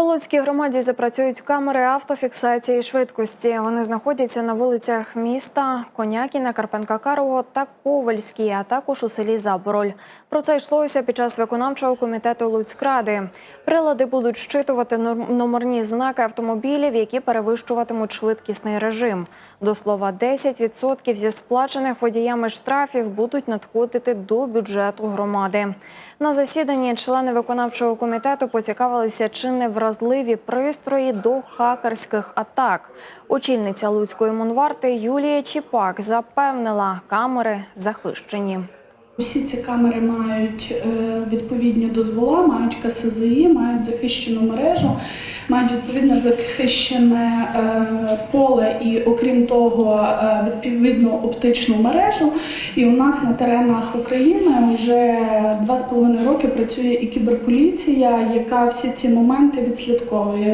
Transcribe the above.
У Луцькій громаді запрацюють камери автофіксації швидкості. Вони знаходяться на вулицях міста Конякіна, Карпенка Карого та Ковальській, а також у селі Забороль. Про це йшлося під час виконавчого комітету Луцькради. Прилади будуть щитувати номерні знаки автомобілів, які перевищуватимуть швидкісний режим. До слова, 10% зі сплачених водіями штрафів будуть надходити до бюджету громади. На засіданні члени виконавчого комітету поцікавилися, чи не вразливі пристрої до хакерських атак. Очільниця Луцької монварти Юлія Чіпак запевнила, камери захищені. Усі ці камери мають е, відповідні дозвола, мають КСЗІ, мають захищену мережу, мають відповідно захищене е, поле і, окрім того, е, відповідну оптичну мережу. І у нас на теренах України вже два з половиною роки працює і кіберполіція, яка всі ці моменти відслідковує.